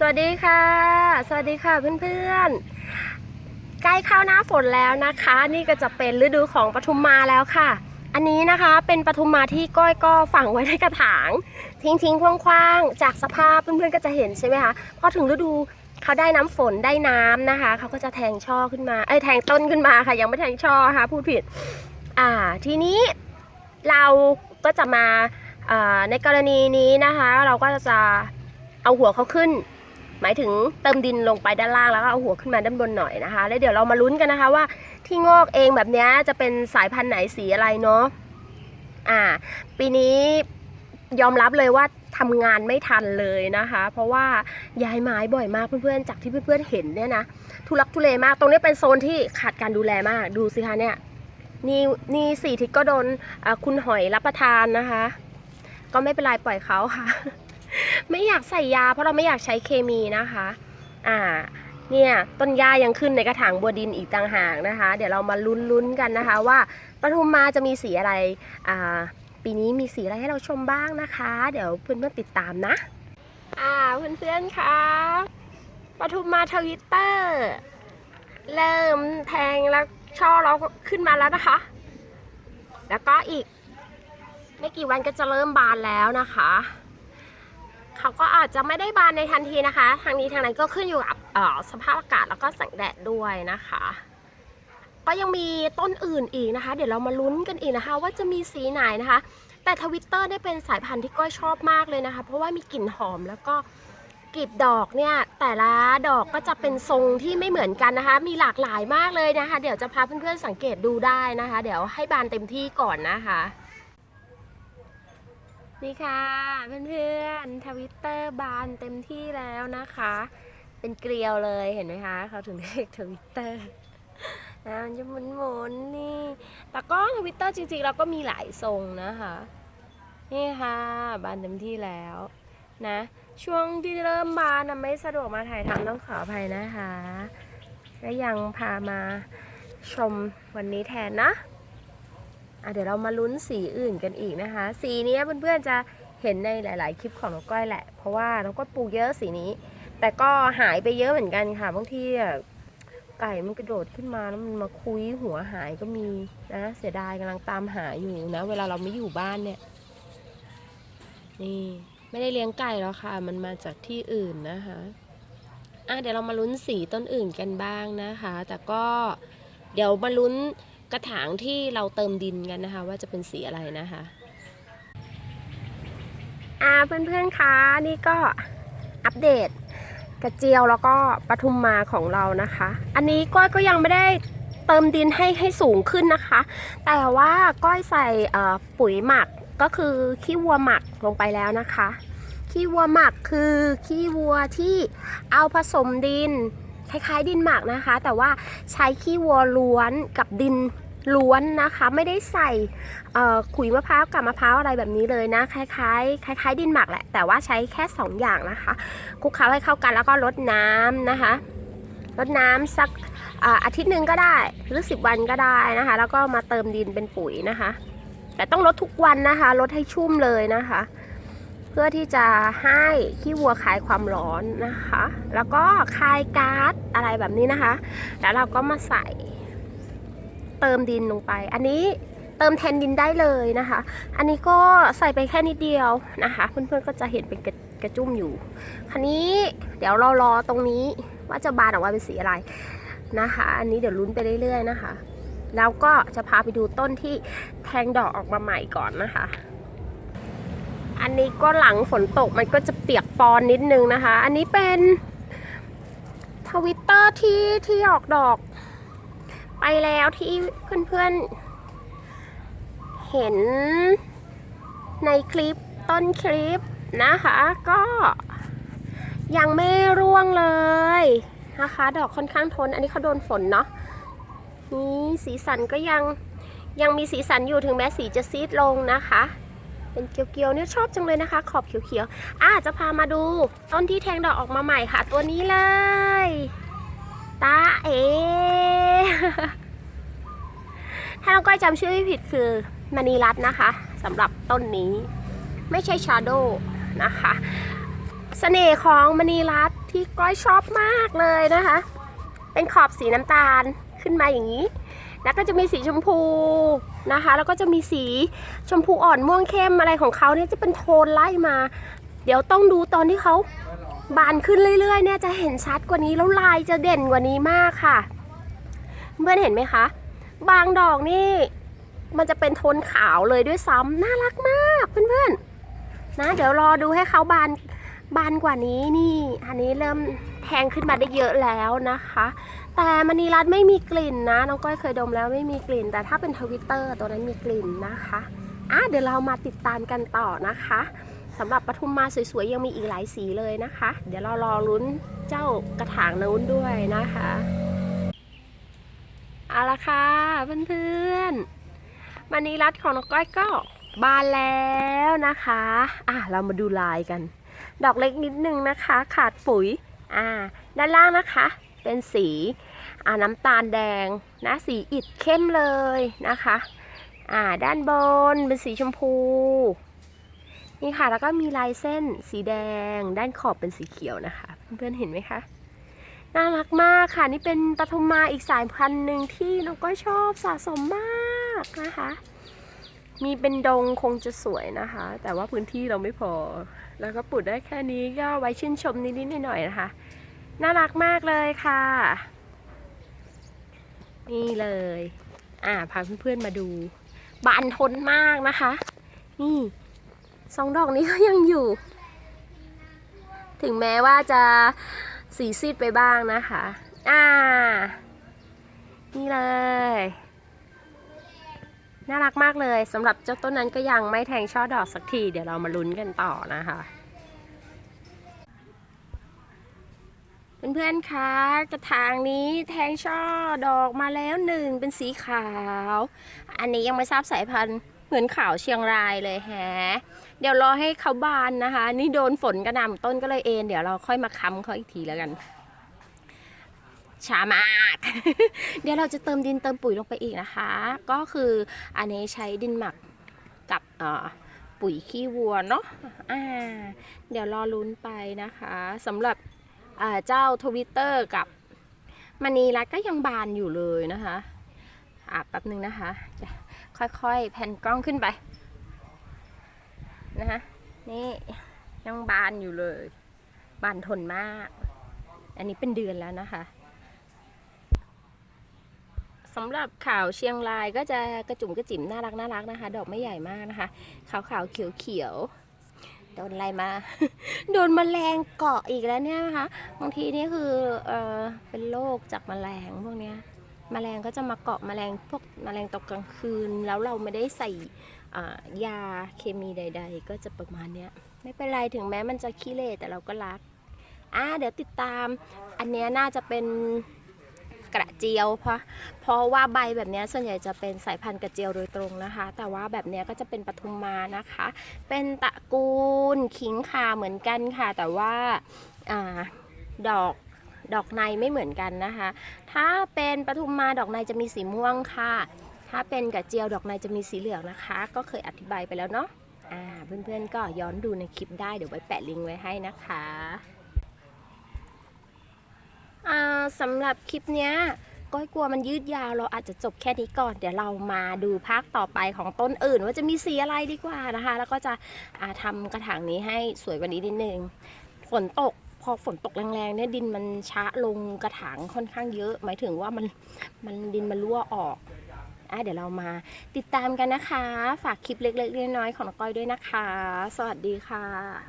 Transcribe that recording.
สวัสดีค่ะ สวัสดีค่ะเพื่อนๆ ใกล้เข้าหน้าฝนแล้วนะคะ นี่ก็จะเป็นฤดูของปทุมมาแล้วค่ะ อันนี้นะคะเป็นปทุมมาที่ก้อยก็ฝังไว้ในกระถาง ทิ้งทิ้งๆคว้างๆ จากสภาพเพื่อนๆก็จะเห็นใช่ไหมคะพอถึงฤดูเขาได้น้ำฝนได้น้ำนะคะ เขาก็จะแทงช่อขึ้นมา เอ้ยแทงต้นขึ้นมาค่ะ ยังไม่แทงช่อค่ะพูดผิด อ่า ทีนี้เราก็จะมาในกรณีนี้นะคะ เราก็จะเอาหัวเขาขึ้น หมายถึงเติมดินลงไปด้านล่างแล้วก็เอาหัวขึ้นมาด้านบนหน่อยนะคะ แล้วเดี๋ยวเรามาลุ้นกันนะคะว่าที่งอกเองแบบนี้จะเป็นสายพันธุ์ไหนสีอะไรเนาะอ่า ปีนี้ยอมรับเลยว่าทำงานไม่ทันเลยนะคะ เพราะว่าย้ายไม้บ่อยมากเพื่อนๆจากที่เพื่อนๆเห็นเนี่ยนะทุลักทุเลมากตรงนี้เป็นโซนที่ขาดการดูแลมากดูสิคะเนี่ยนี่นี่สี่ทิศก็โดนคุณหอยรับประทานนะคะ ก็ไม่เป็นไรปล่อยเขาค่ะ ไม่อยากใส่ยา เพราะเราไม่อยากใช้เคมีนะคะ อ่า เนี่ยต้นหญ้ายังขึ้นในกระถางบัวดินอีกต่างหากนะคะ เดี๋ยวเรามาลุ้นๆกันนะคะ ว่าปทุมมาจะมีสีอะไร อ่า ปีนี้มีสีอะไรให้เราชมบ้างนะคะ เดี๋ยวเพื่อนๆติดตามนะ อ่าเพื่อนๆคะปทุมมาทวิตเตอร์เริ่มแทงแล้วช่อเราก็ขึ้นมาแล้วนะคะ แล้วก็อีก ไม่กี่วันก็จะเริ่มบานแล้วนะคะ เขาก็อาจจะไม่ได้บานในทันทีนะคะ ทางนี้ทางนั้นก็ขึ้นอยู่กับสภาพอากาศแล้วก็แสงแดดด้วยนะคะ ก็ยังมีต้นอื่นอีกนะคะ เดี๋ยวเรามาลุ้นกันอีกนะคะ ว่าจะมีสีไหนนะคะ แต่ทวิตเตอร์เนี่ยเป็นสายพันธุ์ที่ก้อยชอบมากเลยนะคะ เพราะว่ามีกลิ่นหอมแล้วก็กลีบดอกเนี่ยแต่ละดอกก็จะเป็นทรงที่ไม่เหมือนกันนะคะ มีหลากหลายมากเลยนะคะ เดี๋ยวจะพาเพื่อนๆสังเกตดูได้นะคะ เดี๋ยวให้บานเต็มที่ก่อนนะคะ นี่ค่ะเพื่อนๆทวิตเตอร์บานเต็มที่แล้วนะคะ เป็นเกลียวเลยเห็นไหมคะเขาถึงเรียกทวิตเตอร์นะมันจะหมุนๆนี่แต่ก็ทวิตเตอร์จริงๆ เราก็มีหลายทรงนะคะ นี่ค่ะบานเต็มที่แล้วนะ ช่วงที่เริ่มบานนะไม่สะดวกมาถ่ายทำต้องขออภัยนะคะก็ยังพามาชมวันนี้แทนนะ เดี๋ยวเรามาลุ้นสีอื่นกันอีกนะคะ สีนี้เพื่อนๆจะเห็นในหลาย ๆ คลิปของน้องก้อยแหละ เพราะว่าน้องก้อยปลูกเยอะสีนี้ แต่ก็หายไปเยอะเหมือนกันค่ะบางทีไก่มันกระโดดขึ้นมาแล้วมันมาคุยหัวหายก็มีนะเสียดายกำลังตามหาอยู่นะเวลาเราไม่อยู่บ้านเนี่ย นี่ไม่ได้เลี้ยงไก่แล้วค่ะ มันมาจากที่อื่นนะคะอะเดี๋ยวเรามาลุ้นสีต้นอื่นกันบ้างนะคะ แต่ก็เดี๋ยวมาลุ้น กระถางที่เราเติมดินกันนะคะ ว่าจะเป็นสีอะไรนะคะอ่าเพื่อนๆคะนี่ก็อัปเดตกระเจียวแล้วก็ปทุมมาของเรานะคะ อันนี้ก้อยก็ยังไม่ได้เติมดินให้ให้สูงขึ้นนะคะ แต่ว่าก้อยใส่ปุ๋ยหมักก็คือขี้วัวหมักลงไปแล้วนะคะ ขี้วัวหมักคือขี้วัวที่เอาผสมดิน คล้ายๆดินหมักนะคะ แต่ว่าใช้ขี้วัวล้วนกับดินล้วนนะคะ ไม่ได้ใส่ขุยมะพร้าวกับมะพร้าวอะไรแบบนี้เลยนะ คล้ายๆ คล้าย ๆ ดินหมักแหละ แต่ว่าใช้แค่สองอย่างนะคะคลุกเคล้าให้เข้ากันแล้วก็รดน้ำนะคะรดน้ำสักอาอาทิตย์หนึ่งก็ได้หรือ 10 วันก็ได้นะคะ แล้วก็มาเติมดินเป็นปุ๋ยนะคะ แต่ต้องลดทุกวันนะคะลดให้ชุ่มเลยนะคะ เพื่อที่จะให้ขี้วัวคลายความร้อนนะคะ แล้วก็คลายก๊าซอะไรแบบนี้นะคะ แล้วเราก็มาใส่เติมดินลงไป อันนี้เติมแทนดินได้เลยนะคะ อันนี้ก็ใส่ไปแค่นิดเดียวนะคะ เพื่อนๆก็จะเห็นเป็นกระกระจุ่มอยู่ คันนี้เดี๋ยวเรารอตรงนี้ว่าจะบานออกมาเป็นสีอะไรนะคะ อันนี้เดี๋ยวลุ้นไปเรื่อยๆนะคะ แล้วก็จะพาไปดูต้นที่แทงดอกออกมาใหม่ก่อนนะคะ อันนี้ก็หลังฝนตกมันก็จะเปียกปอนนิดนึงนะคะ อันนี้เป็นทวิตเตอร์ที่ที่ออกดอก ไปแล้วที่เพื่อนๆ เห็นในคลิปต้นคลิปนะคะ ก็ยังไม่ร่วงเลยนะคะ ดอกค่อนข้างทน อันนี้เขาโดนฝนเนาะนี่สีสันก็ยังยังมีสีสันอยู่ถึงแม้สีจะซีดลงนะคะ เป็นเกียวๆเนี่ยชอบจังเลยนะคะ ขอบเขียวๆอะจะพามาดู ต้นที่แทงดอกออกมาใหม่ค่ะ ตัวนี้เลย ตาเอ ถ้าน้องก้อยจำชื่อไม่ผิดคือมณีรัตน์นะคะสำหรับต้นนี้ ไม่ใช่ชาโดนะคะเสน่ห์ของมณีรัตน์ที่ก้อยชอบมากเลยนะคะ เป็นขอบสีน้ำตาลขึ้นมาอย่างนี้ แล้วก็จะมีสีชมพู นะคะ แล้วก็จะมีสีชมพูอ่อนม่วงเข้มอะไรของเขาเนี่ยจะเป็นโทนไล่มา เดี๋ยวต้องดูตอนที่เขาบานขึ้นเรื่อยๆ เนี่ยจะเห็นชัดกว่านี้แล้วลายจะเด่นกว่านี้มากค่ะ เพื่อนเห็นไหมคะ บางดอกนี่ มันจะเป็นโทนขาวเลยด้วยซ้ำน่ารักมากเพื่อนๆนะ เดี๋ยวรอดูให้เขาบาน บานกว่านี้นี่อันนี้เริ่มแทงขึ้นมาได้เยอะแล้วนะคะ แต่มณีรัตไม่มีกลิ่นนะน้องก้อยเคยดมแล้วไม่มีกลิ่น แต่ถ้าเป็นทวิตเตอร์ตัวนั้นมีกลิ่นนะคะอะเดี๋ยวเรามาติดตามกันต่อนะคะสำหรับปทุมมาสวยๆ ยังมีอีกหลายสีเลยนะคะ เดี๋ยวเรารอลุ้นเจ้ากระถางนู้นด้วยนะคะเอาละค่ะเพื่อนๆมณีรัตของน้องก้อยก็บานแล้วนะคะ อะเรามาดูลายกัน ดอกเล็กนิดนึงนะคะ ขาดปุ๋ยอ่าด้านล่างนะคะ เป็นสีอ่าน้ำตาลแดงนะสีอิฐเข้มเลยนะคะอ่าด้านบนเป็นสีชมพูนี่ค่ะแล้วก็มีลายเส้นสีแดง ด้านขอบเป็นสีเขียวนะคะ เพื่อนๆเห็นไหมคะน่ารักมากค่ะ นี่เป็นปทุมมาอีกสายพันธุ์หนึ่งที่น้องก็ชอบสะสมมากนะคะ มีเป็นดงคงจะสวยนะคะ แต่ว่าพื้นที่เราไม่พอ แล้วก็ปลูกได้แค่นี้ก็ไว้ชื่นชมนิดๆหน่อยๆนะคะ น่ารักมากเลยค่ะ นี่เลย อ่าพาเพื่อนๆมาดู บานทนมากนะคะ นี่สองดอกนี้ก็ยังอยู่ ถึงแม้ว่าจะสีซีดไปบ้างนะคะ อ่า นี่เลย น่ารักมากเลยสำหรับเจ้าต้นนั้นก็ยังไม่แทงช่อดอกสักที เดี๋ยวเรามาลุ้นกันต่อนะคะเพื่อนๆคะกระถางนี้แทงช่อดอกมาแล้วหนึ่งเป็นสีขาว อันนี้ยังไม่ทราบสายพันธุ์เหมือนขาวเชียงรายเลยแฮะ เดี๋ยวรอให้เขาบานนะคะ นี่โดนฝนกระหน่ำต้นก็เลยเอ็นเดี๋ยวเราค่อยมาค้ำเขาอีกทีแล้วกัน ช้ามาก เดี๋ยวเราจะเติมดินเติมปุ๋ยลงไปอีกนะคะ ก็คืออันนี้ใช้ดินหมักกับปุ๋ยขี้วัวเนาะอ่าเดี๋ยวรอลุ้นไปนะคะสำหรับเจ้าทวิตเตอร์กับมณีรัตก็ยังบานอยู่เลยนะคะอะแป๊บนึงนะคะเดี๋ยวค่อยๆแผ่นกล้องขึ้นไปนะคะนี่ยังบานอยู่เลย บานทนมาก อันนี้เป็นเดือนแล้วนะคะ สำหรับข่าวเชียงรายก็จะกระจุ่มกระจิ๋มน่ารักน่ารักนะคะ ดอกไม่ใหญ่มากนะคะ ขาวขาวเขียวเขียวโดนอะไรมา โดนแมลงเกาะอีกแล้วเนี่ยนะคะ บางทีนี่คือเออเป็นโรคจากแมลงพวกเนี้ยแมลงก็จะมาเกาะแมลงพวกแมลงตกกลางคืน แล้วเราไม่ได้ใส่ยาเคมีใด ๆ ก็จะประมาณเนี้ยไม่เป็นไรถึงแม้มันจะขี้เละแต่เราก็รักอ่าเดี๋ยวติดตาม อันเนี้ยน่าจะเป็น กระเจียวเพราะเพราะว่าใบแบบนี้ส่วนใหญ่จะเป็นสายพันธุ์กระเจียวโดยตรงนะคะ แต่ว่าแบบนี้ก็จะเป็นปทุมมานะคะ เป็นตระกูลขิงขาเหมือนกันค่ะ แต่ว่าอาดอกดอกในไม่เหมือนกันนะคะ ถ้าเป็นปทุมมาดอกในจะมีสีม่วงค่ะ ถ้าเป็นกระเจียวดอกในจะมีสีเหลืองนะคะ ก็เคยอธิบายไปแล้วเนาะเพื่อนๆก็ย้อนดูในคลิปได้เดี๋ยวไว้แปะลิงก์ไว้ให้นะคะ สำหรับคลิปเนี้ยก้อยกลัวมันยืดยาวเราอาจจะจบแค่นี้ก่อน เดี๋ยวเรามาดูภาคต่อไปของต้นอื่น ว่าจะมีสีอะไรดีกว่านะคะ แล้วก็จะอ่าทำกระถางนี้ให้สวยกว่านี้นิดนึงฝนตกพอฝนตกแรงๆเนี่ยดินมันช้าลงกระถางค่อนข้างเยอะ หมายถึงว่ามันมันดินมันรั่วออกอะเดี๋ยวเรามาติดตามกันนะคะ ฝากคลิปเล็กๆน้อยๆของก้อยด้วยนะคะ สวัสดีค่ะ